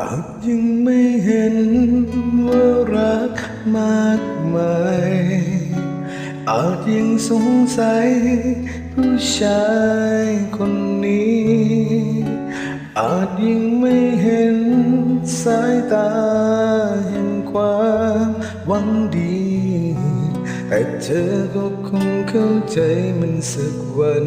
อาจยังไม่เห็นว่ารักมากมายอาจยังสงสัยผู้ชายคนนี้ อาจยังไม่เห็นสายตาแห่งความหวังดี แต่เธอก็คงเข้าใจมันสักวัน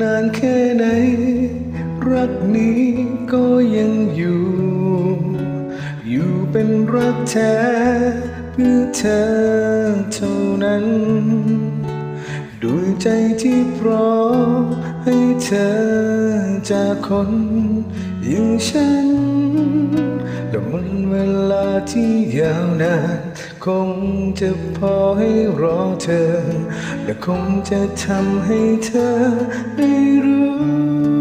นานแค่ไหน รักนี้ก็ยังอยู่ อยู่เป็นรักแท้เพื่อเธอเท่านั้นด้วยใจที่พร้อมให้เธอจากคนอย่างฉัน แต่มันเวลาที่ยาวนาน คงจะพอให้รอเธอ และคงจะทำให้เธอได้รู้